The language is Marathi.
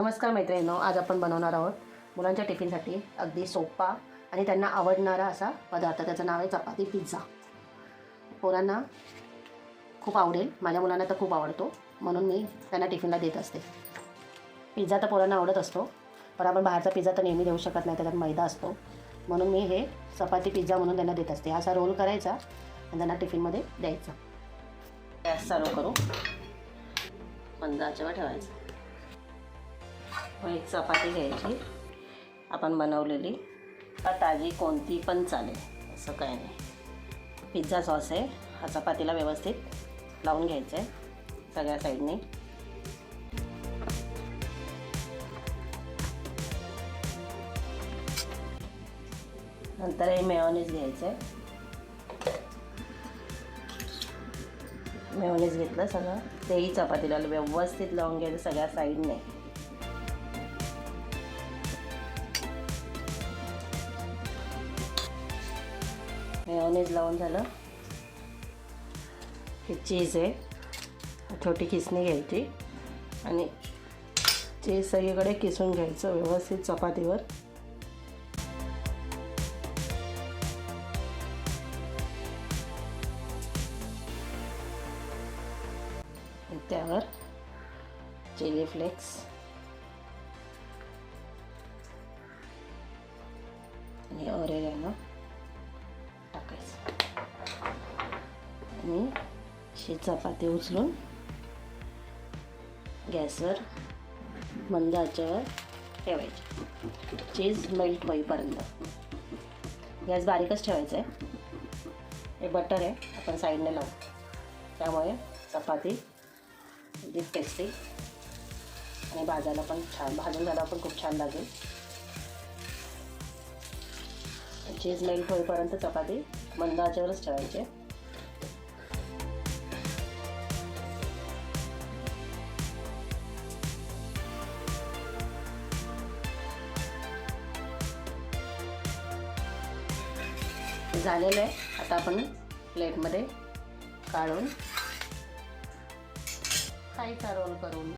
नमस्कार मैत्रिणींनो आज आपण बनवणार आहोत मुलांच्या टिफिनसाठी अगदी सोपा आणि त्यांना आवडणारा असा पदार्थ. त्याचं नाव आहे चपाती पिझ्झा. पोरांना खूप आवडेल माझ्या मुलांना तर खूप आवडतो म्हणून मी त्यांना टिफिनला देत असते. पिझ्झा तर पोरांना आवडत असतो पण आपण बाहेरचा पिझ्झा तर नेहमी देऊ शकत नाही त्याच्यात मैदा असतो. म्हणून मी हे चपाती पिझ्झा म्हणून त्यांना देत असते. असा रोल करायचा आणि त्यांना टिफिनमध्ये द्यायचा. गॅस चालू करू. मंदाच्यावर ठेवायचा ठेवायचं. एक चपाती घ्यायची. आपण बनवलेली. ताजी कोणती पण चालेल. असं काही नाही. पिझ्झा सॉस आहे. हा चपातीला व्यवस्थित लावून घ्यायचा आहे सगळ्या साईडने. नंतर हे मेयोनीज घ्यायचं आहे मेयोनीज घेतलं सगळं. तेही चपातीला व्यवस्थित लावून घ्यायचं सगळ्या साईडने. मेयोनीज लावून झालं. हे चीज आहे. छोटी किसणी घ्यायची. आणि चीज सगळीकडे किसून घ्यायचं व्यवस्थित चपातीवर. त्यावर चिली फ्लेक्स आणि ऑरेगॅनो मी अशी चपाती उचलून गॅसवर मंद आचेवर ठेवायची. चीज मेल्ट होईपर्यंत. गॅस बारीकच ठेवायचा आहे. हे बटर आहे आपण साईडने लावू. त्यामुळे चपाती अगदी टेस्टी आणि भाजायला पण छान भाजून झाला पण खूप छान लागेल. चीज मेल्ट होईपर्यंत चपाती मंद आचेवरच ठेवायची झालेलं आहे. आता आपण प्लेटमध्ये काढून खायचा रोल करून